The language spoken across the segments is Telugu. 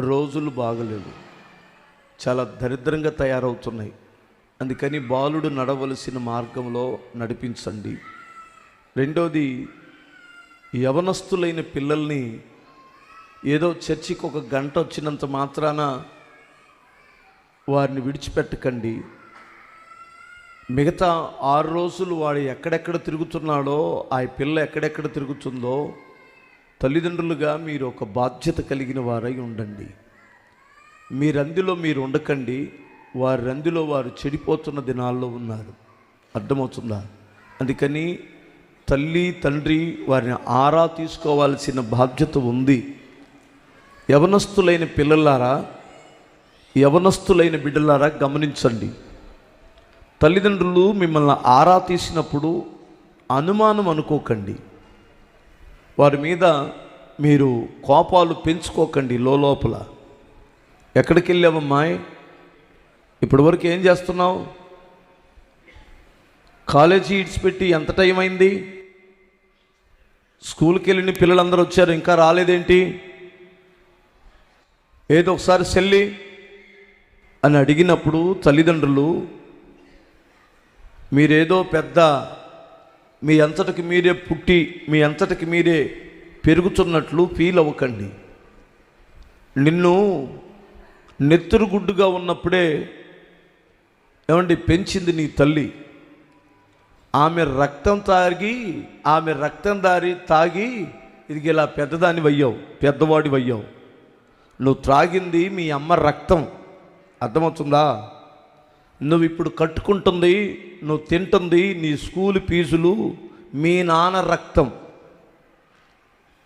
రోజులు బాగలేవు. చాలా దరిద్రంగా తయారవుతున్నాయి. అందుకని బాలుడు నడవలసిన మార్గంలో నడిపించండి. రెండోది యవనస్తులైన పిల్లల్ని ఏదో చర్చికి ఒక గంట వచ్చినంత మాత్రాన వారిని విడిచిపెట్టకండి. మిగతా ఆరు రోజులు వాడు ఎక్కడెక్కడ తిరుగుతున్నాడో ఆ పిల్ల ఎక్కడెక్కడ తిరుగుతుందో తల్లిదండ్రులుగా మీరు ఒక బాధ్యత కలిగిన వారై ఉండండి. మీరందులో మీరు ఉండకండి. వారందులో వారు చెడిపోతున్న దినాల్లో ఉన్నారు. అర్థమవుతుందా? అందుకని తల్లి తండ్రి వారిని ఆరా తీసుకోవాల్సిన బాధ్యత ఉంది. యవనస్తులైన పిల్లలారా యవనస్తులైన బిడ్డలారా గమనించండి. తల్లిదండ్రులు మిమ్మల్ని ఆరా తీసినప్పుడు అనుమానం అనుకోకండి. వారి మీద మీరు కోపాలు పెంచుకోకండి లోపల ఎక్కడికి వెళ్ళావమ్మాయి ఇప్పటి వరకు ఏం చేస్తున్నావు? కాలేజీ ఇడిచిపెట్టి ఎంత టైం అయింది? స్కూల్కి వెళ్ళిన పిల్లలందరూ వచ్చారు ఇంకా రాలేదేంటి? ఏదో ఒకసారి సెల్లి అని అడిగినప్పుడు తల్లిదండ్రులు మీరేదో పెద్ద మీ అంతటికి మీరే పుట్టి మీ అంతటికి మీరే పెరుగుతున్నట్లు ఫీల్ అవ్వకండి. నిన్ను నెత్తురుగుడ్డుగా ఉన్నప్పుడే ఏమండి పెంచింది నీ తల్లి. ఆమె రక్తం తాగి ఆమె రక్తం దారి తాగి ఇది ఇలా పెద్దదాని వయ్యావు పెద్దవాడి అయ్యావు నువ్వు త్రాగింది మీ అమ్మ రక్తం. అర్థమవుతుందా? నువ్వు ఇప్పుడు కట్టుకుంటుంది నువ్వు తింటుంది నీ స్కూల్ ఫీజులు మీ నాన్న రక్తం.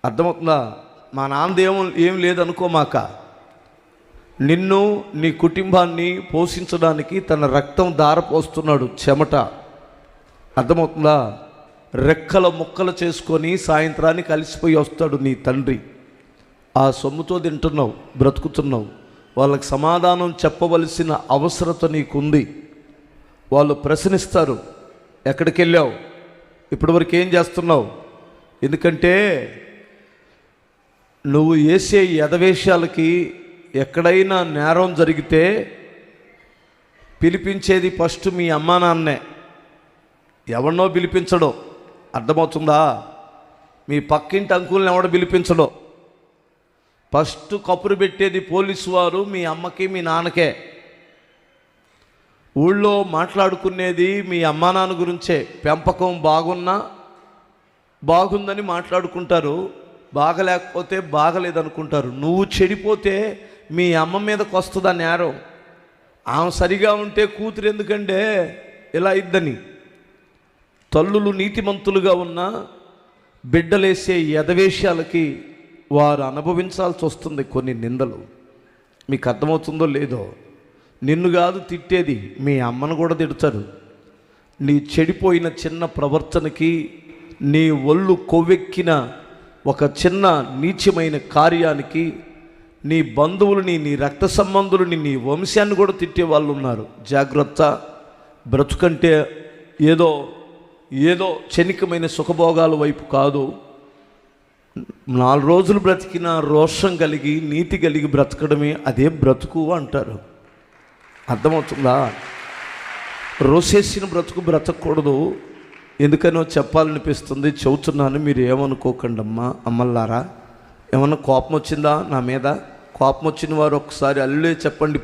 అర్థమవుతుందా? మా నాన్నది ఏం ఏం లేదనుకోమాక నిన్ను నీ కుటుంబాన్ని పోషించడానికి తన రక్తం దారపోస్తున్నాడు చెమట. అర్థమవుతుందా? రెక్కల ముక్కలు చేసుకొని సాయంత్రానికి అలసిపోయి వస్తాడు నీ తండ్రి. ఆ సొమ్ముతో తింటున్నావు బ్రతుకుతున్నావు. వాళ్ళకి సమాధానం చెప్పవలసిన అవసరత నీకుంది. వాళ్ళు ప్రశ్నిస్తారు ఎక్కడికి వెళ్ళావు ఇప్పటివరకు ఏం చేస్తున్నావు? ఎందుకంటే నువ్వు వేసే యథవేషాలకి ఎక్కడైనా నేరం జరిగితే పిలిపించేది ఫస్ట్ మీ అమ్మా నాన్నే. ఎవరినో పిలిపించడం. అర్థమవుతుందా? మీ పక్కింటి అంకుల్ని ఎవడో పిలిపించడో. ఫస్ట్ కప్పురు పెట్టేది పోలీసు వారు మీ అమ్మకి మీ నాన్నకే. ఊళ్ళో మాట్లాడుకునేది మీ అమ్మా నాన్న గురించే. పెంపకం బాగున్నా బాగుందని మాట్లాడుకుంటారు బాగలేకపోతే బాగలేదనుకుంటారు. నువ్వు చెడిపోతే మీ అమ్మ మీదకి వస్తుందా నేరం? ఆమె సరిగా ఉంటే కూతురు ఎందుకంటే ఇలా ఇద్దని. తల్లులు నీతిమంతులుగా ఉన్న బిడ్డలేసే యథవేషాలకి వారు అనుభవించాల్సి వస్తుంది కొన్ని నిందలు. మీకు అర్థమవుతుందో లేదో నిన్ను కాదు తిట్టేది మీ అమ్మను కూడా తిడతారు. నీ చెడిపోయిన చిన్న ప్రవర్తనకి నీ ఒళ్ళు కొవ్వెక్కిన ఒక చిన్న నీచమైన కార్యానికి నీ బంధువులని నీ రక్త సంబంధులని నీ వంశాన్ని కూడా తిట్టే వాళ్ళు ఉన్నారు. జాగ్రత్త. బ్రతుకంటే ఏదో ఏదో క్షణికమైన సుఖభోగాల వైపు కాదు. నాలుగు రోజులు బ్రతికిన రోషం కలిగి నీతి కలిగి బ్రతకడమే అదే బ్రతుకు అంటారు. అర్థమవుతుందా? రోసేసిన బ్రతుకు బ్రతకూడదు. ఎందుకనో చెప్పాలనిపిస్తుంది. చెబుతున్నాను మీరు ఏమనుకోకండి అమ్మా అమ్మల్లారా. ఏమన్నా కోపం వచ్చిందా నా మీద? కోపం వచ్చిన వారు ఒకసారి అల్లులే చెప్పండి